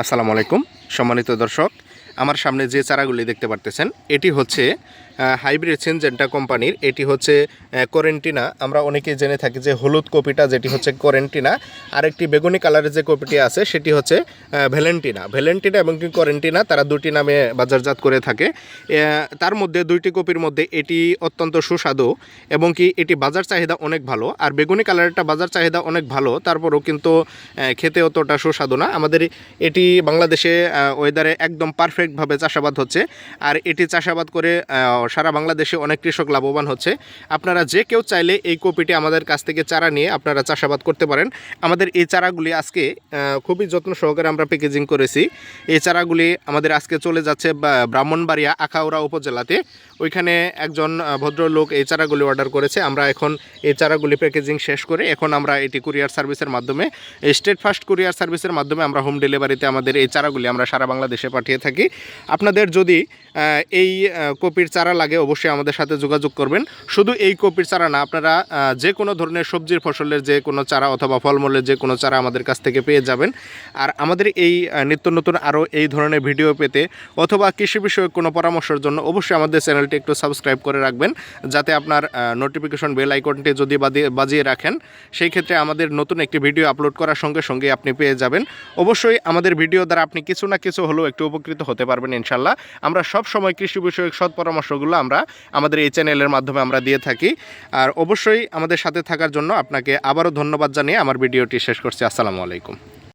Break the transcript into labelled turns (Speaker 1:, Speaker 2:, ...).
Speaker 1: আসসালামু আলাইকুম। সম্মানিত দর্শক আমার সামনে যে চারাগুলি দেখতে পারতেছেন, এটি হচ্ছে হাইব্রিড সিনজেন্টা কোম্পানির, এটি হচ্ছে কোরেন্টিনা। আমরা অনেকেই জেনে থাকি যে হলুদ কপিটা, যেটি হচ্ছে কোরেন্টিনা। আর একটি বেগুনি কালারের যে কপিটি আছে, সেটি হচ্ছে ভ্যালেন্টিনা। ভ্যালেন্টিনা এবং কোরেন্টিনা, তারা দুটি নামে বাজারজাত করে থাকে। তার মধ্যে দুইটি কপির মধ্যে এটি অত্যন্ত সুস্বাদু এবং কি এটি বাজার চাহিদা অনেক ভালো। আর বেগুনি কালারেরটা বাজার চাহিদা অনেক ভালো, তারপরও কিন্তু খেতে অতটা সুস্বাদু না। আমাদের এটি বাংলাদেশে ওয়েদারে একদম পারফেক্টভাবে চাষাবাদ হচ্ছে। আর এটি চাষাবাদ করে সারা বাংলাদেশে অনেক কৃষক লাভবান হচ্ছে। আপনারা যে কেউ চাইলে এই কপিটি আমাদের কাছ থেকে চারা নিয়ে আপনারা চাষাবাদ করতে পারেন। আমাদের এই চারাগুলি আজকে খুবই যত্ন সহকারে আমরা প্যাকেজিং করেছি। এই চারাগুলি আমাদের আজকে চলে যাচ্ছে ব্রাহ্মণবাড়িয়া, আখাউড়া উপজেলাতে। ওইখানে একজন ভদ্রলোক এই চারাগুলি অর্ডার করেছে। আমরা এখন এই চারাগুলি প্যাকেজিং শেষ করে এখন আমরা এটি কুরিয়ার সার্ভিসের মাধ্যমে স্টেট ফার্স্ট কুরিয়ার সার্ভিসের মাধ্যমে আমরা হোম ডেলিভারিতে আমাদের এই চারাগুলি আমরা সারা বাংলাদেশে পাঠিয়ে থাকি। আপনাদের যদি এই কপির চারা লাগে অবশ্যই আমাদের সাথে যোগাযোগ করবেন। শুধু এই কপির চারা না, আপনারা যে কোনো ধরনের সবজির ফসলের যে কোনো চারা অথবা ফলমূলের যে কোনো চারা আমাদের কাছ থেকে পেয়ে যাবেন। আর আমাদের এই নিত্য নতুন আরও এই ধরনের ভিডিও পেতে অথবা কৃষি বিষয়ক কোনো পরামর্শের জন্য অবশ্যই আমাদের চ্যানেলটি একটু সাবস্ক্রাইব করে রাখবেন, যাতে আপনার নোটিফিকেশন বেল আইকনটি যদি বাজিয়ে রাখেন, সেই ক্ষেত্রে আমাদের নতুন একটি ভিডিও আপলোড করার সঙ্গে সঙ্গে আপনি পেয়ে যাবেন। অবশ্যই আমাদের ভিডিও দ্বারা আপনি কিছু না কিছু হলেও একটু উপকৃত হতে পারবেন ইনশাল্লাহ। আমরা সব সময় কৃষি বিষয়ক সৎ পরামর্শগুলো আমরা আমাদের এই চ্যানেলের মাধ্যমে আমরা দিয়ে থাকি। আর অবশ্যই আমাদের সাথে থাকার জন্য আপনাকে আবারও ধন্যবাদ জানিয়ে আমার ভিডিওটি শেষ করছি। আসসালামু আলাইকুম।